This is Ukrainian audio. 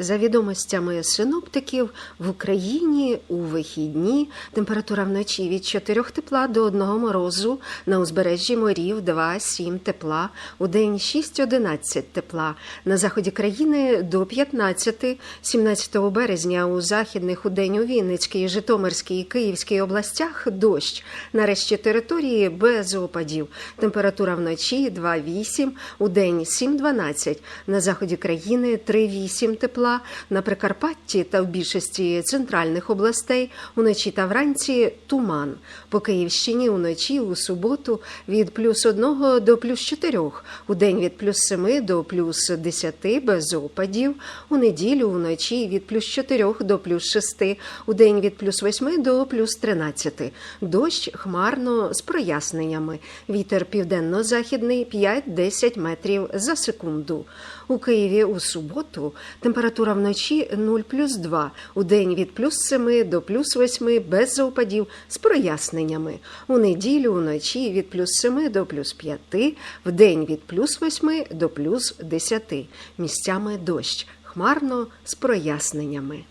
За відомостями синоптиків, в Україні у вихідні температура вночі від 4 тепла до 1 морозу, на узбережжі морів 2-7 тепла, у день 6-11 тепла, на заході країни до 15, 17 березня у західних у день у Вінницькій, Житомирській і Київській областях дощ. На решті території без опадів. Температура вночі 2-8, у день 7-12, на заході країни 3-8 тепла, на Прикарпатті та в більшості центральних областей уночі та вранці туман. По Київщині уночі у суботу від плюс 1 до плюс 4, у день від плюс 7 до плюс 10 без опадів, у неділю уночі від плюс 4 до плюс 6, у день від плюс 8 до плюс 13. Дощ хмарно з проясненнями. Вітер південно-західний 5-10 метрів за секунду. У Києві у суботу температура вночі 0 плюс 2, у день від плюс 7 до плюс 8 без заупадів з проясненнями. У неділю вночі від плюс 7 до плюс 5, в день від плюс 8 до плюс 10. Місцями дощ. Хмарно з проясненнями.